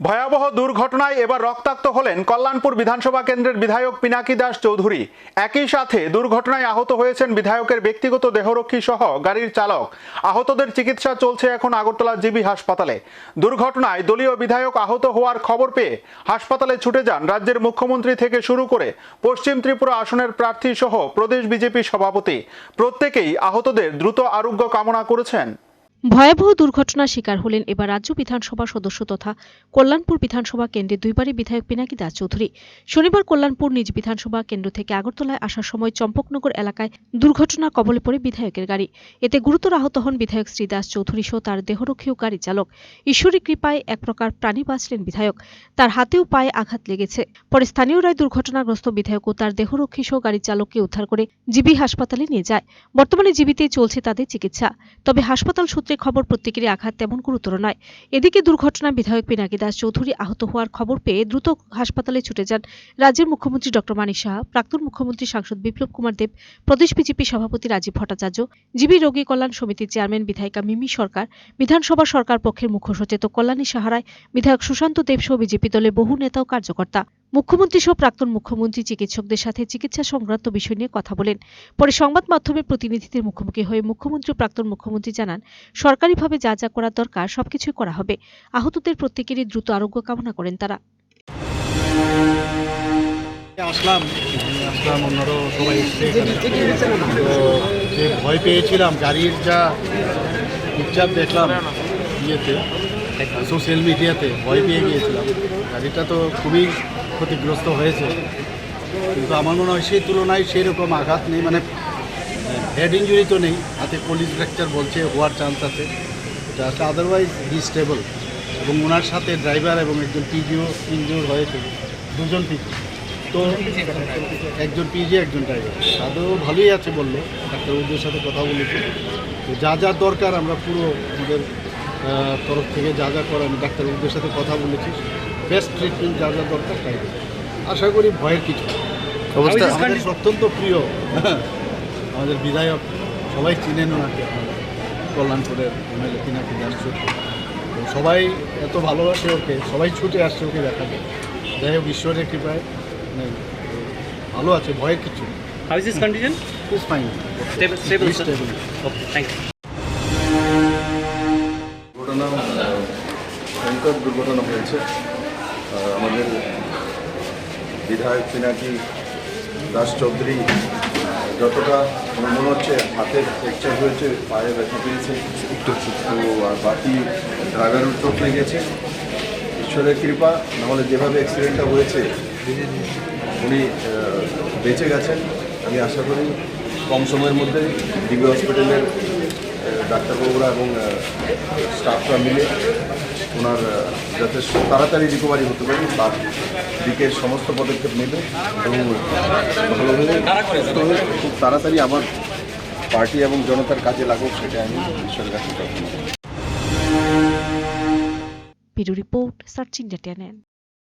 ভয়াবহ দুর্ঘটনায় এবার রক্তাক্ত হলেন কল্যাণপুর বিধানসভা কেন্দ্রের বিধায়ক পিনাকি দাস চৌধুরী। একই সাথে দুর্ঘটনায় আহত হয়েছেন বিধায়কের ব্যক্তিগত দেহরক্ষী সহ গাড়ির চালক। আহতদের চিকিৎসা চলছে এখন আগরতলা জিবি হাসপাতালে। দুর্ঘটনায় দলীয় বিধায়ক আহত হওয়ার খবর পেয়ে হাসপাতালে ছুটে যান রাজ্যের মুখ্যমন্ত্রী থেকে শুরু করে পশ্চিম ত্রিপুরা আসনের প্রার্থী সহ প্রদেশ বিজেপি সভাপতি। প্রত্যেকেই আহতদের দ্রুত আরোগ্য কামনা করেছেন। ভয়াবহ দুর্ঘটনার শিকার হলেন এবার রাজ্য বিধানসভা সদস্য তথা কল্যাণপুর বিধানসভা কেন্দ্রের দুইবারই বিধায়ক পিনাকি দাস চৌধুরী। শনিবার কল্যাণপুর নিজ বিধানসভা কেন্দ্র থেকে আগরতলায় আসার সময় চম্পকনগর এলাকায় দুর্ঘটনার কবলে পড়ে বিধায়কের গাড়ি। এতে গুরুতর আহত হন বিধায়ক শ্রী দাস চৌধুরী সহ তার দেহরক্ষী ও গাড়ি চালক। ঈশ্বরী কৃপায় এক প্রকার প্রাণী বাঁচলেন বিধায়ক। তার হাতেও পায়ে আঘাত লেগেছে। পরে স্থানীয়রাই দুর্ঘটনাগ্রস্ত বিধায়ক ও তার দেহরক্ষী সহ গাড়ি চালককে উদ্ধার করে জিবি হাসপাতালে নিয়ে যায়। বর্তমানে জিবিতেই চলছে তাদের চিকিৎসা। তবে হাসপাতাল সূত্রে খবর প্রত্যেকেরই আঘাত তেমন গুরুতর নয়। এদিকে দুর্ঘটনায় বিধায়ক পিনাকি দাস চৌধুরী আহত হওয়ার খবর পেয়ে দ্রুত হাসপাতালে ছুটে যান রাজ্যের মুখ্যমন্ত্রী ডক্টর মানিক সাহা, প্রাক্তন মুখ্যমন্ত্রী সাংসদ বিপ্লব কুমার দেব, প্রদেশ বিজেপি সভাপতি রাজীব ভট্টাচার্য, জিবি রোগী কল্যাণ সমিতির চেয়ারম্যান বিধায়িকা মিমি সরকার, বিধানসভা সরকার পক্ষের মুখ্য সচেতক কল্যাণী সাহারায় বিধায়ক সুশান্ত দেব সহ বিজেপি দলের বহু নেতা ও কার্যকর্তা। মুখ্যমন্ত্রী সহ প্রাক্তন মুখ্যমন্ত্রী, চিকিৎসকদের সাথে চিকিৎসা সংক্রান্ত বিষয় নিয়ে কথা বলেন। পরে সংবাদ মাধ্যমের প্রতিনিধিদের মুখোমুখি হয়ে মুখ্যমন্ত্রী ও প্রাক্তন মুখ্যমন্ত্রী জানান, সরকারিভাবে যা যা করার দরকার সবকিছুই করা হবে। আহতদের প্রত্যেকেরই দ্রুত আরোগ্য কামনা করেন তারা। আসলাম। আসলাম, অন্যরাও সবাই এসছে। তো যে ভয় পেয়েছিলাম, গাড়ির যা পিকচার দেখলাম ইয়েতে সোশ্যাল মিডিয়াতে ভয় পেয়ে গিয়েছিলাম। গাড়িটা তো খুবই ক্ষতিগ্রস্ত হয়েছে। কিন্তু আমার মনে হয় সেই তুলনায় সেই রকম আঘাত নেই মানে হেড ইঞ্জুরি তো নেই। হাতে কলিজ ফ্র্যাকচার বলছে, হওয়ার চান্স আছে। আছে আদারওয়াইজ হি স্টেবল এবং ওনার সাথে ড্রাইভার এবং একজন পিজিও ইনজুর হয়েছে, দুজন পিজি তো একজন পিজি একজন ড্রাইভার তাদেরও ভালোই আছে বলল, ডাক্তারবাবুদের সাথে কথা বলেছি। তো যা যা দরকার আমরা পুরো আমাদের তরফ থেকে যা যা আমি ডাক্তারবাবুদের সাথে কথা বলেছি। বেস্ট ট্রিটমেন্ট যা যা দরকার তাই আশা করি ভয়ের কিছু। আমাদের অত্যন্ত প্রিয়। আমাদের বিধায়ক সবাই চিনেন ওনাকে। কল্যাণপুরের এমএলএ পিনাকি দাস সবাই এত ভালোবাসে ওকে সবাই ছুটে আসছে ওকে দেখাতে। যাই হোক ঈশ্বরের কৃপায় মানে ভালো আছে ভয়ের কিছু his condition? Is fine. Stable thank you. দুর্ঘটনা আহ, ভয়ঙ্কর দুর্ঘটনা হয়েছে। আমাদের বিধায়ক পিনাকি দাস চৌধুরী যতটা আমার মনে হচ্ছে হাতের ফ্র্যাকচার হয়েছে, পায়ে ব্যথা পেয়েছে একটু আর বাকি ড্রাইভারের চোট গেছে ঈশ্বরের কৃপা, নাহলে যেভাবে অ্যাক্সিডেন্টটা হয়েছে, উনি বেঁচে গেছেন। আমি আশা করি কম সময়ের মধ্যে ডিবি হসপিটালের ডাক্তারবাবুরা এবং স্টাফরা মিলে ওনার যাতে তাড়াতাড়ি রিকভারি হতে পারে, তার দিকে সমস্ত পদক্ষেপ নেবে এবং ভালো হলে খুব তাড়াতাড়ি আমার পার্টি এবং জনতার কাজে লাগুক, সেটা আমি ঈশ্বরের কাছে